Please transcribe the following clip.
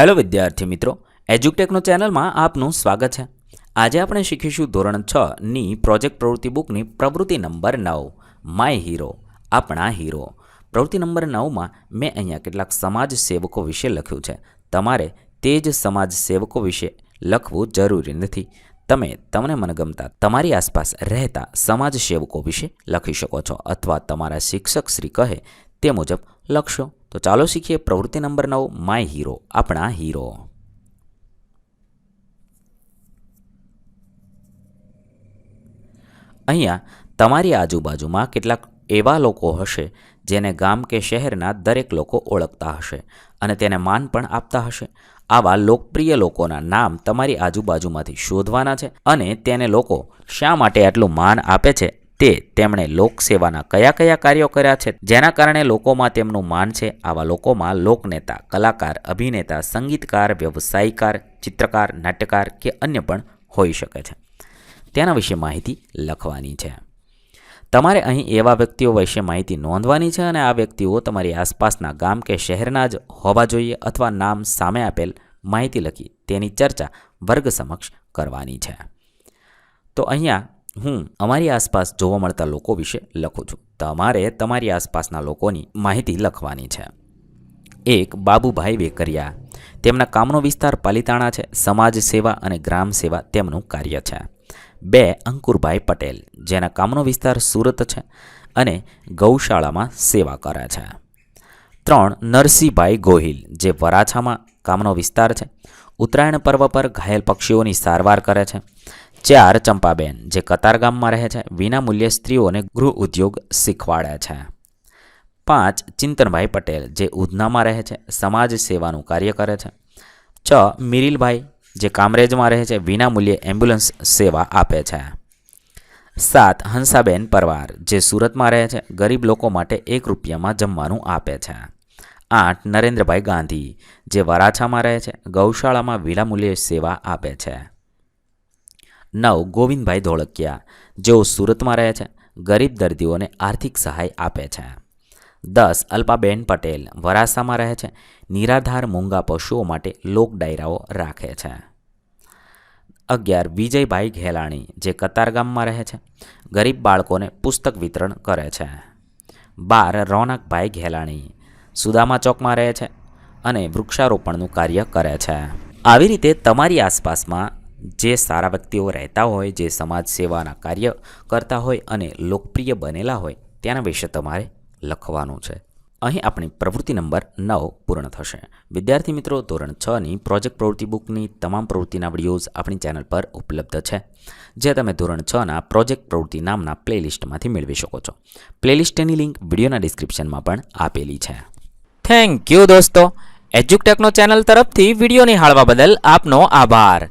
Hello વિદ્યાર્થી મિત્રો, એજ્યુટેકનો ચેનલમાં આપનું સ્વાગત છે. આજે આપણે શીખીશું ધોરણ છ ની પ્રોજેક્ટ પ્રવૃત્તિ બુકની પ્રવૃત્તિ નંબર નવ, માય હીરો, આપણા હીરો. પ્રવૃત્તિ નંબર નવમાં મેં અહીંયા કેટલાક સમાજ સેવકો વિશે લખ્યું છે. તમારે તે જ સમાજ સેવકો વિશે લખવું જરૂરી નથી. તમે, તમને મનગમતા તમારી આસપાસ રહેતા સમાજ સેવકો વિશે લખી શકો છો અથવા તમારા શિક્ષક શ્રી કહે તે મુજબ લખશો. તો ચાલો શીખીએ પ્રવૃત્તિ નંબર નવ, માય હીરો, આપણા હીરો. અહીંયા તમારી આજુબાજુમાં કેટલાક એવા લોકો હશે જેને ગામ કે શહેરના દરેક લોકો ઓળખતા હશે અને તેને માન પણ આપતા હશે. આવા લોકપ્રિય લોકોના નામ તમારી આજુબાજુમાંથી શોધવાના છે અને તેને લોકો શા માટે આટલું માન આપે છે તે તેમણે લોકસેવાના કયા કયા કાર્યો કર્યા છે? જેના કારણે લોકોમાં તેમનું માન છે? આવા લોકોમાં લોકનેતા, કલાકાર, અભિનેતા, સંગીતકાર, વ્યવસાયકાર, ચિત્રકાર, નાટ્યકાર કે અન્ય પણ હોઈ શકે છે. તેના વિશે માહિતી લખવાની છે. તમારે અહીં એવા વ્યક્તિઓ વિશે માહિતી નોંધવાની છે અને આ વ્યક્તિઓ તમારી આસપાસના ગામ કે શહેરના જ હોવા જોઈએ અથવા નામ સામે આપેલ માહિતી લખી તેની ચર્ચા વર્ગ સમક્ષ કરવાની છે. તો અહીંયા હું અમારી આસપાસ જોવા મળતા લોકો વિશે લખું છું. તમારે તમારી આસપાસના લોકોની માહિતી લખવાની છે. એક, બાબુભાઈ વેકરિયા. તેમના કામનો વિસ્તાર પાલિતાણા છે. સમાજ સેવા અને ગ્રામ સેવા તેમનું કાર્ય છે. બે, અંકુરભાઈ પટેલ. જેના કામનો વિસ્તાર સુરત છે અને ગૌશાળામાં સેવા કરે છે. ત્રણ, નરસિંહભાઈ ગોહિલ. જે વરાછામાં કામનો વિસ્તાર છે. ઉત્તરાયણ પર્વ પર ઘાયલ પક્ષીઓની સારવાર કરે છે. ચાર ચંપાબેન, જે કતારગામમાં રહે છે, વિનામૂલ્યે સ્ત્રીઓને ગૃહ ઉદ્યોગ શીખવાડે છે. પાંચ, ચિંતનભાઈ પટેલ, જે ઉધનામાં રહે છે, સમાજ સેવાનું કાર્ય કરે છે. છ, મિરિલભાઈ, જે કામરેજમાં રહે છે, વિનામૂલ્યે એમ્બ્યુલન્સ સેવા આપે છે. સાત, હંસાબેન પરવાર, જે સુરતમાં રહે છે, ગરીબ લોકો માટે એક રૂપિયામાં જમવાનું આપે છે. આઠ, નરેન્દ્રભાઈ ગાંધી, જે વરાછામાં રહે છે, ગૌશાળામાં વિનામૂલ્યે સેવા આપે છે. નવ ગોવિંદભાઈ ધોળકિયા, જેઓ સુરતમાં રહે છે, ગરીબ દર્દીઓને આર્થિક સહાય આપે છે. દસ, અલ્પાબેન પટેલ, વરાસામાં રહે છે, નિરાધાર મૂંગા પશુઓ માટે લોક ડાયરાઓ રાખે છે. અગિયાર, વિજયભાઈ ઘેલાણી, જે કતારગામમાં રહે છે, ગરીબ બાળકોને પુસ્તક વિતરણ કરે છે. બાર, રોનકભાઈ ઘેલાણી, સુદામા ચોકમાં રહે છે અને વૃક્ષારોપણનું કાર્ય કરે છે. આવી રીતે તમારી આસપાસમાં જે સારા વ્યક્તિઓ રહેતા હોય, જે સમાજ સેવાના કાર્ય કરતા હોય અને લોકપ્રિય બનેલા હોય, તેના વિશે તમારે લખવાનું છે. અહીં આપણી પ્રવૃત્તિ નંબર નવ પૂર્ણ થશે. વિદ્યાર્થી મિત્રો, ધોરણ છની પ્રોજેક્ટ પ્રવૃત્તિ બુકની તમામ પ્રવૃત્તિના વિડીયોઝ આપણી ચેનલ પર ઉપલબ્ધ છે, જે તમે ધોરણ છના પ્રોજેક્ટ પ્રવૃત્તિ નામના પ્લેલિસ્ટમાંથી મેળવી શકો છો. પ્લેલિસ્ટની લિંક વિડીયોના ડિસ્ક્રિપ્શનમાં પણ આપેલી છે. થેન્ક યુ દોસ્તો. એજ્યુકટેકનો ચેનલ તરફથી વીડિયો નિહાળવા બદલ આપનો આભાર.